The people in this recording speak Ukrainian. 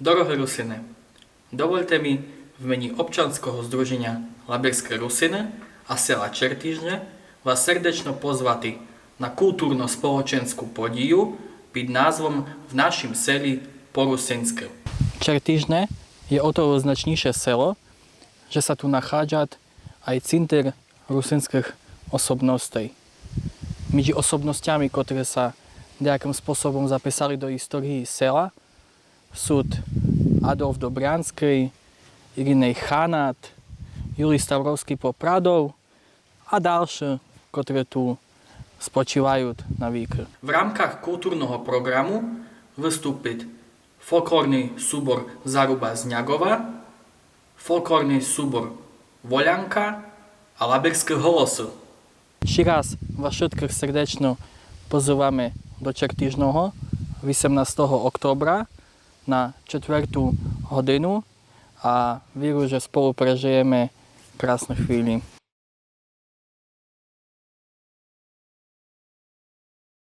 Doroho Rusine. Dovolte mi v meni občanského združenia Laberské Rusine a sela Čertižne vás srdečno pozvati na kultúrno-spoločenskú podiu pod názvom v našim seli Porusinské. Čertižne je o to značnejšie selo, že sa tu nachádza aj cinter rusinských osobností. Medzi osobnostiami, ktoré sa nejakým spôsobom zapísali do histórii sela, суд Адольф Добрянський, Іриней Ханат, Юрій Ставровський Попрадов, а далі, котрі тут спочивають на віки. В рамках культурного програму виступить фольклорний субор Заруба Знягова, фольклорний субор Волянка, а лабірські Ще раз вас швидких сердечно позивами до чертіжного 18 октября на четверту годину, а віру вже з полу пережиємо красну хвилі.